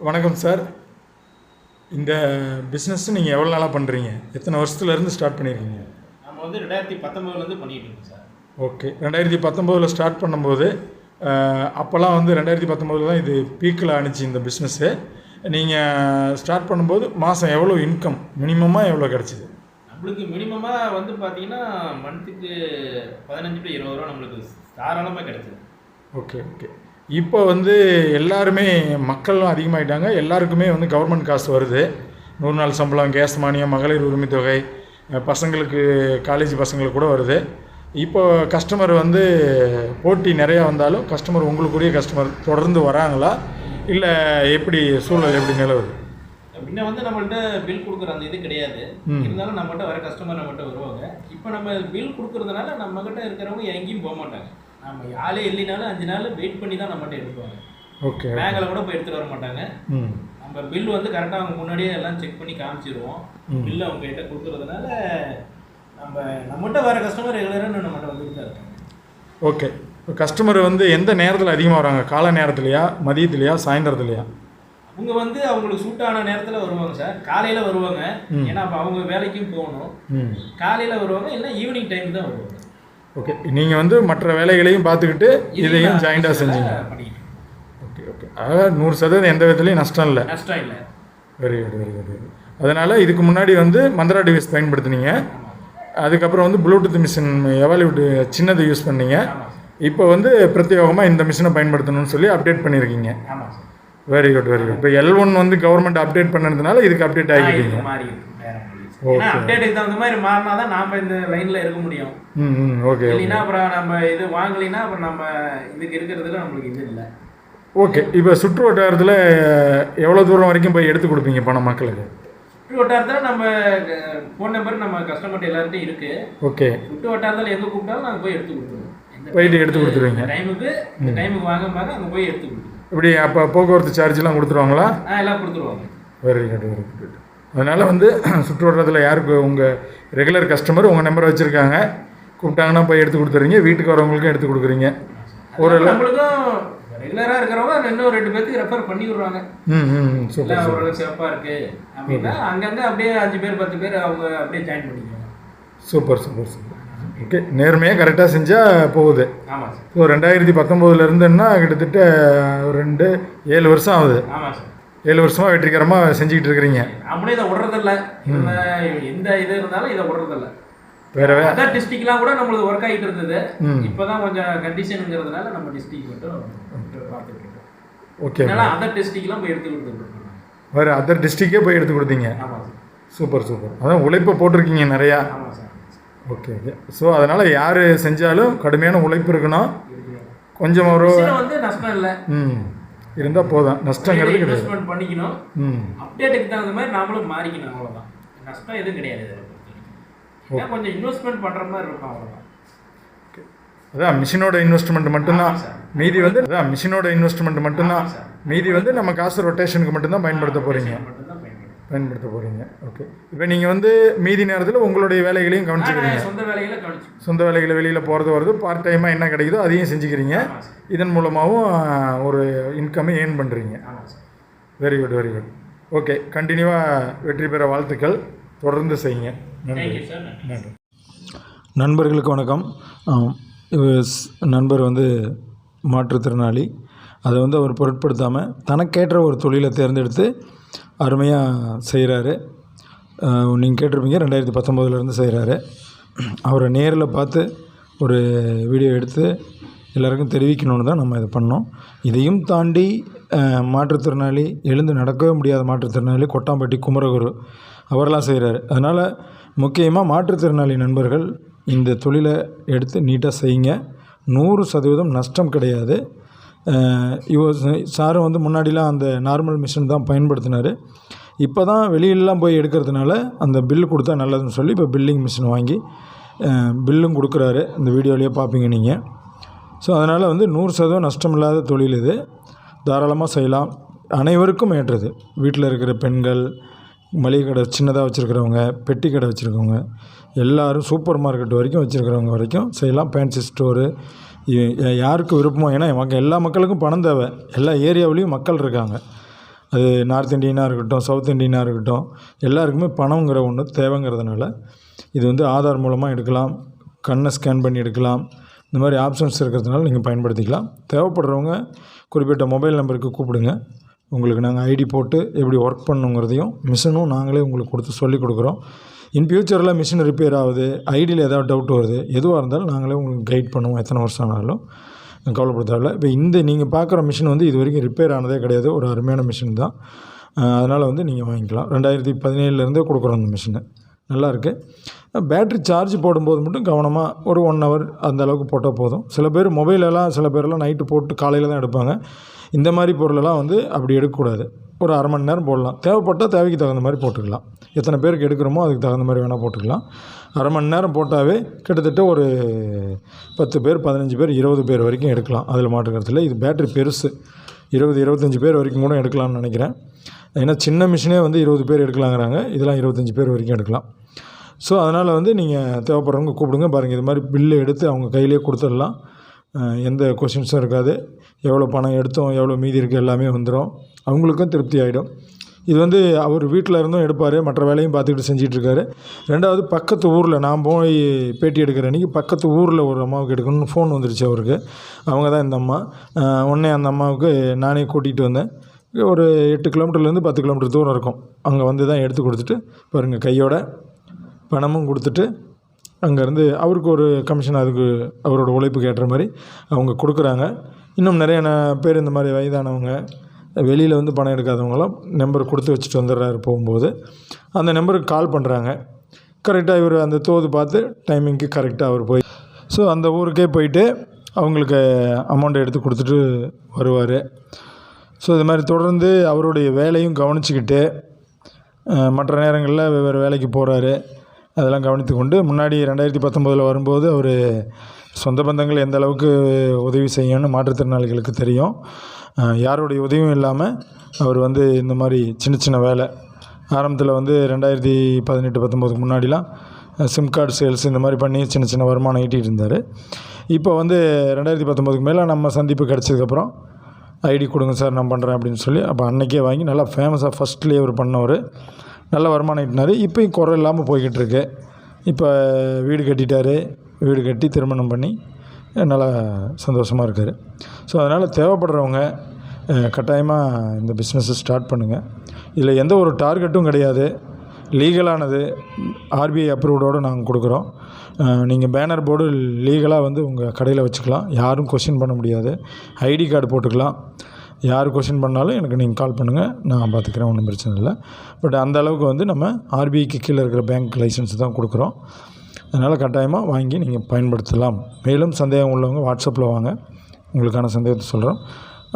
வணக்கம் சார். இந்த பிஸ்னஸ் நீங்கள் எவ்வளோ நாளாக பண்ணுறீங்க எத்தனை வருஷத்துலேருந்து ஸ்டார்ட் பண்ணியிருக்கீங்க நம்ம வந்து ரெண்டாயிரத்தி பத்தொம்பதுலேருந்து பண்ணிகிட்டு இருக்கோம் சார். ஓகே ரெண்டாயிரத்தி பத்தொம்போதில் ஸ்டார்ட் பண்ணும்போது அப்போல்லாம் வந்து ரெண்டாயிரத்தி பத்தொம்போதில் தான் இது பீக்கில் அனுச்சு இந்த பிஸ்னஸ்ஸு நீங்கள் ஸ்டார்ட் பண்ணும்போது மாதம் எவ்வளோ இன்கம் மினிமமாக எவ்வளோ கிடச்சிது? நம்மளுக்கு மினிமமாக வந்து பார்த்தீங்கன்னா மந்த்துக்கு பதினஞ்சு டு இருபது ரூபா நம்மளுக்கு தாராளமாக கிடைச்சது. ஓகே ஓகே இப்போ வந்து எல்லாருமே மக்களும் அதிகமாகிட்டாங்க எல்லாருக்குமே வந்து கவர்மெண்ட் காசு வருது. நூறு நாள் சம்பளம் கேஸ் மானியம் மகளிர் உரிமை தொகை பசங்களுக்கு காலேஜ் பசங்களுக்கு கூட வருது. இப்போ கஸ்டமர் வந்து போட்டி நிறையா வந்தாலும் கஸ்டமர் உங்களுக்குரிய கஸ்டமர் தொடர்ந்து வராங்களா? இல்லை எப்படி சூழல் எப்படி நிலவுது? முன்ன வந்து நம்மள்ட்ட பில் கொடுக்குற அந்த இது கிடையாது. இருந்தாலும் நம்மகிட்ட வர கஸ்டமர் நம்மகிட்ட வருவாங்க. இப்போ நம்ம பில் கொடுக்கறதுனால நம்மகிட்ட இருக்கிறவங்க எங்கேயும் போக மாட்டாங்க நம்ம யாரே இல்லைனாலும் அஞ்சு நாள் வெயிட் பண்ணி தான் நம்மகிட்ட எடுப்பாங்க. ஓகே பேங்கில் கூட போய் எடுத்துகிட்டு வர மாட்டாங்க. நம்ம பில் வந்து கரெக்டாக அவங்க முன்னாடியே எல்லாம் செக் பண்ணி காமிச்சிருவோம். பில் அவங்க கிட்ட கொடுக்கறதுனால நம்ம நம்மகிட்ட வர கஸ்டமர் ரெகுலராக நம்மகிட்ட வந்துட்டு தான் இருக்காங்க. ஓகே இப்போ கஸ்டமர் வந்து எந்த நேரத்தில் அதிகமாக வராங்க? காலை நேரத்துலையா? மதியத்துலையா? சாயந்தரத்துலையா? அவங்க வந்து அவங்களுக்கு சூட்டான நேரத்தில் வருவாங்க சார். காலையில் வருவாங்க. ஏன்னா அப்போ அவங்க வேலைக்கும் போகணும். காலையில் வருவாங்க இல்லை ஈவினிங் டைம் தான் வருவாங்க ஓகே நீங்கள் வந்து மற்ற வேலைகளையும் பார்த்துக்கிட்டு இதையும் ஜாயிண்டாக செஞ்சீங்க. ஓகே ஓகே அதாவது நூறு சதவீதம் எந்த விதத்துலையும் நஷ்டம் இல்லை. நஷ்டம் இல்லை. Very good very good very அதனால் இதுக்கு முன்னாடி வந்து மந்திரா டிவைஸ் பயன்படுத்துனீங்க. அதுக்கப்புறம் வந்து ப்ளூடூத் மிஷின் எவாலிவுட் சின்னதை யூஸ் பண்ணீங்க. இப்போ வந்து பிரத்யேகமாக இந்த மிஷினை பயன்படுத்தணும்னு சொல்லி அப்டேட் பண்ணியிருக்கீங்க வெரி குட் வெரி குட் இப்போ எல் ஒன் வந்து கவர்மெண்ட் அப்டேட் பண்ணதுனால இதுக்கு அப்டேட் ஆகிக்கிட்டீங்க. ஏன்னா அப்டேட்டுக்கு தகுந்த மாதிரி மாறினா தான் நாம இந்த லைன்ல இருக்க முடியும். ம் ம் ஓகே இல்லைன்னா அப்புறம் நம்ம இது வாங்கலைன்னா அப்புறம் நம்ம இதுக்கு இருக்கிறதுல நம்மளுக்கு இது இல்லை. ஓகே இப்போ சுற்று வட்டாரத்தில் எவ்வளோ தூரம் வரைக்கும் போய் எடுத்து கொடுப்பீங்க பணம் மக்களுக்கு? சுற்று வட்டாரத்தில் நம்ம ஃபோன் நம்பர் நம்ம கஸ்டமர்கிட்ட எல்லார்ட்டையும் இருக்கு. ஓகே சுற்று வட்டாரத்தில் எங்கே கூப்பிட்டாலும் நாங்கள் போய் எடுத்து கொடுத்துருவோம். போயிட்டு எடுத்து கொடுத்துருவீங்க? டைமுக்கு டைமுக்கு வாங்க மாதிரி அங்கே போய் எடுத்து கொடுத்துருவோம். இப்படி அப்போ போக்குவரத்து சார்ஜ்லாம் கொடுத்துருவாங்களா? ஆ எல்லாம் கொடுத்துருவாங்க வெரி குட் வெரி குட் அதனால் வந்து சுற்று வட்டாரத்தில் யாருக்கு உங்கள் ரெகுலர் கஸ்டமர் உங்கள் நம்பர் வச்சுருக்காங்க. கூப்பிட்டாங்கன்னா போய் எடுத்து கொடுத்துறீங்க. வீட்டுக்கு வரவங்களுக்கும் எடுத்து கொடுக்குறீங்க. ஒரு ரெகுலராக இருக்கிறவங்க இன்னும் ரெண்டு பேர்த்துக்கு ரெஃபர் பண்ணி விடுறாங்க. ம் ம் சூப்பர் ஓரளவுக்கு சிறப்பாக இருக்கு. அப்படின்னா அங்கங்கே அப்படியே அஞ்சு பேர் பத்து பேர் அவங்க அப்படியே ஜாயின் பண்ணிக்குவாங்க. Super super super. ஓகே. நேர்மையாக கரெக்டாக செஞ்சால் போகுது. ஆமாம் சார் ஸோ ரெண்டாயிரத்தி பத்தொம்போதுல இருந்துன்னா கிட்டத்தட்ட ஒரு ரெண்டு ஏழு வருஷம் ஆகுது. ஆமாம் சார் ஏழு வருஷமாக வெற்றிகரமாக செஞ்சுக்கிட்டு இருக்கிறீங்க. நம்மளே இதை விடுறதில்ல. எந்த இது இருந்தாலும் இதை விடுறதில்ல. வேற வே அதர் டிஸ்ட்ரிக்ட்லாம் கூட நம்மளுக்கு ஒர்க் ஆகிட்டு இருந்தது. இப்போதான் கொஞ்சம் கண்டிஷனுங்கிறதுனால நம்ம டிஸ்ட்ரிக்ட் மட்டும் இருக்கோம். ஓகே. அதர் டிஸ்ட்ரிக்ட்லாம் போய் எடுத்து கொடுத்துருக்கோம் வேறு அதர் டிஸ்ட்ரிக்டே போய் எடுத்து கொடுத்தீங்க. Super super. அதான் உழைப்பை போட்டிருக்கீங்க நிறையா. Okay okay. ஸோ அதனால் யார் செஞ்சாலும் கடுமையான உழைப்பு இருக்கணும். கொஞ்சம் ஒரு வந்து நஷ்டம் இல்லை. ம். இருந்தால் போதும். நஷ்டங்கிறது இன்வெஸ்ட்மெண்ட் பண்ணிக்கணும். ம். அப்டேட்டுக்கு தகுந்த மாதிரி நாமளும் மாறிக்கணும் அவ்வளோதான் நஷ்டம் எதுவும் கிடையாது இதில் கொஞ்சம் இன்வெஸ்ட்மெண்ட் பண்ணுற மாதிரி இருக்கும் அவ்வளோதான் அதான் மிஷினோட இன்வெஸ்ட்மெண்ட் மட்டும்தான். மீதி வந்து அதான் மிஷினோட இன்வெஸ்ட்மெண்ட் மட்டும்தான். மீதி வந்து நம்ம காசு ரொட்டேஷனுக்கு மட்டும்தான் பயன்படுத்த போகிறீங்க பயன்படுத்த போகிறீங்க ஓகே இப்போ நீங்கள் வந்து மீதி நேரத்தில் உங்களுடைய வேலைகளையும் கவனிச்சுக்கிறீங்க. சொந்த வேலைகளை கவனிச்சு சொந்த வேலைகளை வெளியில் போகிறது வருது பார்ட் டைமாக என்ன கிடைக்குதோ அதையும் செஞ்சுக்கிறீங்க. இதன் மூலமாகவும் ஒரு இன்கம்மை ஏர்ன் பண்ணுறீங்க very good very good okay கண்டினியூவாக வெற்றி பெற வாழ்த்துக்கள். தொடர்ந்து செய்யுங்க. நன்றி. நன்றி. நண்பர்களுக்கு வணக்கம். நண்பர் வந்து மாற்றுத்திறனாளி. அதை வந்து அவர் பொருட்படுத்தாமல் தனக்கேற்ற ஒரு தொழிலை தேர்ந்தெடுத்து அருமையாக செய்கிறாரு நீங்கள் கேட்டிருப்பீங்க ரெண்டாயிரத்தி பத்தொம்போதுலேருந்து செய்கிறாரு அவரை நேரில் பார்த்து ஒரு வீடியோ எடுத்து எல்லாருக்கும் தெரிவிக்கணும்னு தான் நம்ம இதை பண்ணோம். இதையும் தாண்டி மாற்றுத்திறனாளி எழுந்து நடக்கவே முடியாத மாற்றுத்திறனாளி கொட்டாம்பட்டி குமரகுரு அவரெல்லாம் செய்கிறாரு அதனால் முக்கியமாக மாற்றுத்திறனாளி நண்பர்கள் இந்த தொழிலை எடுத்து நீட்டாக செய்யுங்க. நூறு சதவீதம் நஷ்டம் கிடையாது. இவர் சாரும் வந்து முன்னாடிலாம் அந்த நார்மல் மிஷின் தான் பயன்படுத்தினார். இப்போ தான் வெளியிலலாம் போய் எடுக்கிறதுனால அந்த பில்லு கொடுத்தா நல்லதுன்னு சொல்லி இப்போ பில்லிங் மிஷின் வாங்கி பில்லும் கொடுக்குறாரு. இந்த வீடியோலேயே பார்ப்பீங்க நீங்கள் ஸோ அதனால் வந்து நூறு சதவீதம் நஷ்டம் இல்லாத தொழில் இது. தாராளமாக செய்யலாம். அனைவருக்கும் ஏற்றது. வீட்டில் இருக்கிற பெண்கள் மளிகை கடை சின்னதாக வச்சுருக்கிறவங்க பெட்டி கடை வச்சுருக்கவங்க எல்லாரும் சூப்பர் மார்க்கெட் வரைக்கும் வச்சுருக்கிறவங்க வரைக்கும் செய்யலாம். ஃபேன்சி ஸ்டோரு யாருக்கு விருப்பமோ ஏன்னா மக்கள் எல்லா மக்களுக்கும் பணம் தேவை. எல்லா ஏரியாவிலையும் மக்கள் இருக்காங்க. அது நார்த் இந்தியனாக இருக்கட்டும் சவுத் இண்டியனாக இருக்கட்டும் எல்லாருக்குமே பணங்கிற ஒன்று தேவைங்கிறதுனால இது வந்து ஆதார் மூலமாக எடுக்கலாம் கண்ணை ஸ்கேன் பண்ணி எடுக்கலாம் இந்த மாதிரி ஆப்ஷன்ஸ் இருக்கிறதுனால நீங்கள் பயன்படுத்திக்கலாம். தேவைப்படுறவங்க குறிப்பிட்ட மொபைல் நம்பருக்கு கூப்பிடுங்க. உங்களுக்கு நாங்கள் ஐடி போட்டு எப்படி ஒர்க் பண்ணுங்கிறதையும் மிஷினும் நாங்களே உங்களுக்கு கொடுத்து சொல்லிக் கொடுக்குறோம். இன் ஃபியூச்சரில் மிஷின் ரிப்பேர் ஆகுது ஐடியில் ஏதாவது டவுட் வருது எதுவாக இருந்தாலும் நாங்களே உங்களுக்கு கைட் பண்ணுவோம் எத்தனை வருஷம் ஆனாலும். கவலைப்பட தேவையில்ல. இப்போ இந்த நீங்கள் பார்க்குற மிஷின் வந்து இது வரைக்கும் ரிப்பேர் ஆனதே கிடையாது ஒரு அருமையான மிஷின் தான். அதனால் வந்து நீங்கள் வாங்கிக்கலாம். ரெண்டாயிரத்தி பதினேழுலேருந்தே கொடுக்குறோம் அந்த மிஷினு. நல்லாயிருக்கு பேட்ரி சார்ஜ் போடும்போது மட்டும் கவனமாக ஒரு ஒன் ஹவர் அந்த அளவுக்கு போட்டால் போதும். சில பேர் மொபைலெல்லாம் சில பேரெல்லாம் நைட்டு போட்டு காலையில் தான் எடுப்பாங்க. இந்த மாதிரி பொருளெல்லாம் வந்து அப்படி எடுக்கக்கூடாது. ஒரு அரை மணி நேரம் போடலாம். தேவைப்பட்டால் தேவைக்கு தகுந்த மாதிரி போட்டுக்கலாம். எத்தனை பேருக்கு எடுக்கிறோமோ அதுக்கு தகுந்த மாதிரி வேணால் போட்டுக்கலாம். அரை மணி நேரம் போட்டாவே கிட்டத்தட்ட ஒரு பத்து பேர் பதினஞ்சு பேர் இருபது பேர் வரைக்கும் எடுக்கலாம். அதில் மாட்டுக்கிறதுல இது பேட்ரி பெருசு. இருபது இருபத்தஞ்சி பேர் வரைக்கும் கூட எடுக்கலாம்னு நினைக்கிறேன். ஏன்னா சின்ன மிஷினே வந்து இருபது பேர் எடுக்கலாங்கிறாங்க. இதெல்லாம் இருபத்தஞ்சி பேர் வரைக்கும் எடுக்கலாம். ஸோ அதனால் வந்து நீங்கள் தேவைப்படுறவங்க கூப்பிடுங்க. பாருங்கள் இது மாதிரி பில்லு எடுத்து அவங்க கையிலே கொடுத்துடலாம். எந்த கொஷின்ஸும் இருக்காது. எவ்வளோ பணம் எடுத்தோம் எவ்வளோ மீதி இருக்குது எல்லாமே வந்துடும் அவங்களுக்கும் திருப்தி ஆகிடும் இது வந்து அவர் வீட்டில் இருந்தும் எடுப்பார் மற்ற வேலையும் பார்த்துக்கிட்டு செஞ்சிட்ருக்காரு ரெண்டாவது பக்கத்து ஊரில் நான் போய் பேட்டி எடுக்கிற அன்றைக்கி பக்கத்து ஊரில் ஒரு அம்மாவுக்கு எடுக்கணும்னு ஃபோன் வந்துருச்சு அவருக்கு. அவங்க தான் இந்த அம்மா. உடனே அந்த அம்மாவுக்கு நானே கூட்டிகிட்டு வந்தேன். ஒரு எட்டு கிலோமீட்டர்லேருந்து பத்து கிலோமீட்டர் தூரம் இருக்கும். அங்கே வந்து தான் எடுத்து கொடுத்துட்டு பாருங்கள் கையோட பணமும் கொடுத்துட்டு அங்கேருந்து அவருக்கு ஒரு கமிஷன் அதுக்கு அவரோட உழைப்புக்கு ஏற்ற மாதிரி அவங்க கொடுக்குறாங்க. இன்னும் நிறைய பேர் இந்த மாதிரி வயதானவங்க வெளியில் வந்து பணம் எடுக்காதவங்களாம் நம்பர் கொடுத்து வச்சுட்டு வந்துடுறாரு போகும்போது. அந்த நம்பருக்கு கால் பண்ணுறாங்க. கரெக்டாக இவர் அந்த தோது பார்த்து டைமிங்க்கு கரெக்டாக அவர் போய் ஸோ அந்த ஊருக்கே போயிட்டு அவங்களுக்கு அமௌண்ட்டை எடுத்து கொடுத்துட்டு வருவார். ஸோ இது மாதிரி தொடர்ந்து அவருடைய வேலையும் கவனிச்சுக்கிட்டு மற்ற நேரங்களில் வெவ்வேறு வேலைக்கு போகிறாரு அதெல்லாம் கவனித்து கொண்டு முன்னாடி ரெண்டாயிரத்தி பத்தொம்போதில் வரும்போது அவர் சொந்த பந்தங்கள் எந்த அளவுக்கு உதவி செய்யணும்னு மாற்றுத்திறனாளிகளுக்கு தெரியும். யாருடைய உதவியும் இல்லாமல் அவர் வந்து இந்த மாதிரி சின்ன சின்ன வேலை. ஆரம்பத்தில் வந்து ரெண்டாயிரத்தி பதினெட்டு பத்தொம்போதுக்கு முன்னாடிலாம் சிம் கார்டு சேல்ஸ் இந்த மாதிரி பண்ணி சின்ன சின்ன வருமானம் ஈட்டிகிட்டு இருந்தார். இப்போ வந்து ரெண்டாயிரத்தி பத்தொம்போதுக்கு மேலே நம்ம சந்திப்பு கிடச்சதுக்கப்புறம் ஐடி கொடுங்க சார் நான் பண்ணுறேன் அப்படின்னு சொல்லி அப்போ அன்றைக்கே வாங்கி நல்லா ஃபேமஸாக ஃபஸ்ட்லேயே அவர் பண்ணவர். நல்ல வருமானம் ஈட்டினார் இப்போயும் குறை இல்லாமல் போய்கிட்டு இருக்கு. இப்போ வீடு கட்டிட்டாரு. வீடு கட்டி திருமணம் பண்ணி நல்லா சந்தோஷமாக இருக்கார். ஸோ அதனால் தேவைப்படுறவங்க கட்டாயமாக இந்த பிஸ்னஸை ஸ்டார்ட் பண்ணுங்கள் இதில் எந்த ஒரு டார்கெட்டும் கிடையாது. லீகலானது ஆர்பிஐ அப்ரூவ்டோடு நாங்கள் கொடுக்குறோம். நீங்கள் பேனர் போர்டு லீகலாக வந்து உங்கள் கடையில் வச்சுக்கலாம். யாரும் கொஷின் பண்ண முடியாது. ஐடி கார்டு போட்டுக்கலாம். யார் கொஷின் பண்ணாலும் எனக்கு நீங்கள் கால் பண்ணுங்கள் நான் பார்த்துக்கிறேன் ஒன்றும் பிரச்சனை இல்லை. பட் அந்த அளவுக்கு வந்து நம்ம ஆர்பிஐக்கு கீழே இருக்கிற பேங்க் லைசன்ஸ் தான் கொடுக்குறோம். அதனால் கட்டாயமாக வாங்கி நீங்கள் பயன்படுத்தலாம். மேலும் சந்தேகம் உள்ளவங்க வாட்ஸ்அப்பில் வாங்க. உங்களுக்கான சந்தேகத்தை சொல்கிறோம்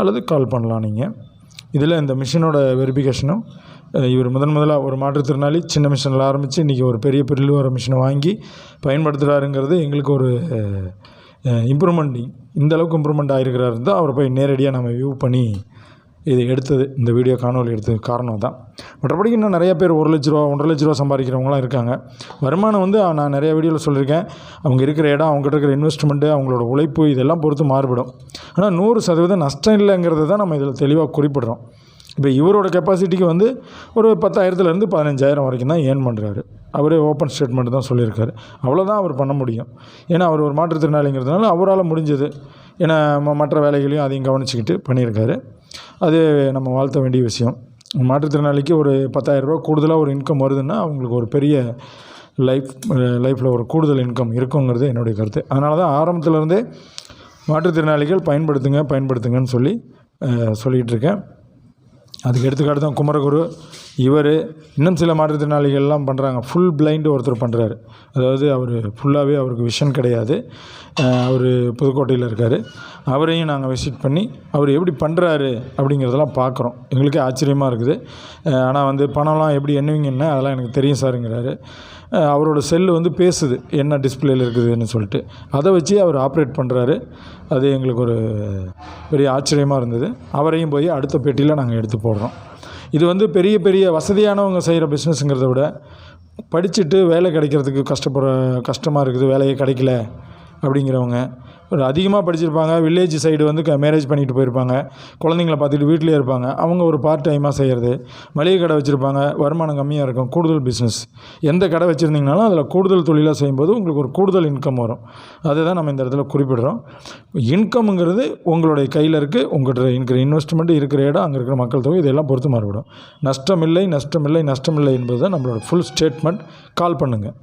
அல்லது கால் பண்ணலாம் நீங்கள் இதில் இந்த மிஷினோட வெரிஃபிகேஷனும் இவர் முதன் முதலாக ஒரு மாற்றுத்திறனாளி சின்ன மிஷினில் ஆரம்பித்து இன்றைக்கி ஒரு பெரிய பிரில் வர மிஷினை வாங்கி பயன்படுத்துகிறாருங்கிறது எங்களுக்கு ஒரு இம்ப்ரூவ்மெண்ட் இந்த அளவுக்கு இம்ப்ரூவ்மெண்ட் ஆகிருக்கிறாரு தான் அவரை போய் நேரடியாக நம்ம வியூ பண்ணி இது எடுத்தது இந்த வீடியோ காணொலி எடுத்தது காரணம் தான் மற்றபடி இன்னும் நிறைய பேர் ஒரு லட்ச ரூபா ஒன்றரை லட்ச ரூபா சம்பாதிக்கிறவங்களாம் இருக்காங்க. வருமானம் வந்து நான் நிறைய வீடியோவில் சொல்லியிருக்கேன். அவங்க இருக்கிற இடம் அவங்ககிட்ட இருக்கிற இன்வெஸ்ட்மெண்ட்டு அவங்களோட உழைப்பு இதெல்லாம் பொறுத்து மாறுபடும். ஆனால் நூறு சதவீதம் நஷ்டம் இல்லைங்கிறத தான் நம்ம இதில் தெளிவாக குறிப்பிடுறோம். இப்போ இவரோட கெப்பாசிட்டிக்கு வந்து ஒரு பத்தாயிரத்துலேருந்து பதினஞ்சாயிரம் வரைக்கும் தான் ஏர்ன் பண்ணுறாரு அவரே ஓப்பன் ஸ்டேட்மெண்ட் தான் சொல்லியிருக்காரு. அவ்வளோதான் அவர் பண்ண முடியும். ஏன்னா அவர் ஒரு மாற்றுத்திறனாளிங்கிறதுனால அவரால் முடிஞ்சது. ஏன்னா மற்ற வேலைகளையும் அதையும் கவனிச்சுக்கிட்டு பண்ணியிருக்காரு. அது நம்ம வாழ்த்த வேண்டிய விஷயம். மாற்றுத்திறனாளிக்கு ஒரு பத்தாயிரரூபா கூடுதலாக ஒரு இன்கம் வருதுன்னா அவங்களுக்கு ஒரு பெரிய லைஃப் லைஃப்பில் ஒரு கூடுதல் இன்கம் இருக்குங்கிறது என்னுடைய கருத்து. அதனால தான் ஆரம்பத்துலேருந்தே மாற்றுத்திறனாளிகள் பயன்படுத்துங்க பயன்படுத்துங்கன்னு சொல்லி சொல்லிகிட்டு இருக்கேன். அதுக்கு எடுத்துக்காட்டு தான் குமரகுரு. இவர் இன்னும் சில மாற்றுத்திறனாளிகள்லாம் பண்ணுறாங்க ஃபுல் பிளைண்டு ஒருத்தர் பண்ணுறாரு அதாவது அவர் ஃபுல்லாகவே அவருக்கு விஷன் கிடையாது. அவர் புதுக்கோட்டையில் இருக்கார். அவரையும் நாங்கள் விசிட் பண்ணி அவர் எப்படி பண்ணுறாரு அப்படிங்கிறதெல்லாம் பார்க்குறோம் எங்களுக்கே ஆச்சரியமாக இருக்குது. ஆனால் வந்து பணம்லாம் எப்படி எண்ணுவீங்கன்னா அதெல்லாம் எனக்கு தெரியும் சாருங்கிறாரு. அவரோட செல்லு வந்து பேசுது. என்ன டிஸ்பிளேயில் இருக்குதுன்னு சொல்லிட்டு. அதை வச்சு அவர் ஆப்ரேட் பண்ணுறாரு அது எங்களுக்கு ஒரு பெரிய ஆச்சரியமாக இருந்தது. அவரையும் போய் அடுத்த பெட்டியில் நாங்கள் எடுத்து போடுறோம். இது வந்து பெரிய பெரிய வசதியானவங்க செய்கிற பிஸ்னஸுங்கிறத விட படிச்சுட்டு வேலை கிடைக்கிறதுக்கு கஷ்டப்படுற கஷ்டமாக இருக்குது வேலையே கிடைக்கல அப்படிங்கிறவங்க. ஒரு அதிகமாக படிச்சிருப்பாங்க. வில்லேஜ் சைடு வந்து க மேரேஜ் பண்ணிட்டு போயிருப்பாங்க. குழந்தைங்கள பார்த்துட்டு வீட்டிலே இருப்பாங்க. அவங்க ஒரு பார்ட் டைமாக செய்கிறது மளிகை கடை வச்சுருப்பாங்க. வருமானம் கம்மியாக இருக்கும். கூடுதல் பிஸ்னஸ் எந்த கடை வச்சுருந்தீங்கனாலும் அதில் கூடுதல் தொழிலாக செய்யும்போது உங்களுக்கு ஒரு கூடுதல் இன்கம் வரும். அதை தான் நம்ம இந்த இடத்துல குறிப்பிடுறோம். இன்கம்ங்கிறது உங்களுடைய கையில் இருக்குது உங்கள்கிட்ட இருக்கிற இன்வெஸ்ட்மெண்ட் இருக்கிற இடம் அங்கே இருக்கிற மக்கள் தொகை இதெல்லாம் பொறுத்து மாறுபடும். நஷ்டமில்லை நஷ்டமில்லை நஷ்டமில்லை என்பது தான் நம்மளோட ஃபுல் ஸ்டேட்மெண்ட் கால் பண்ணுங்கள்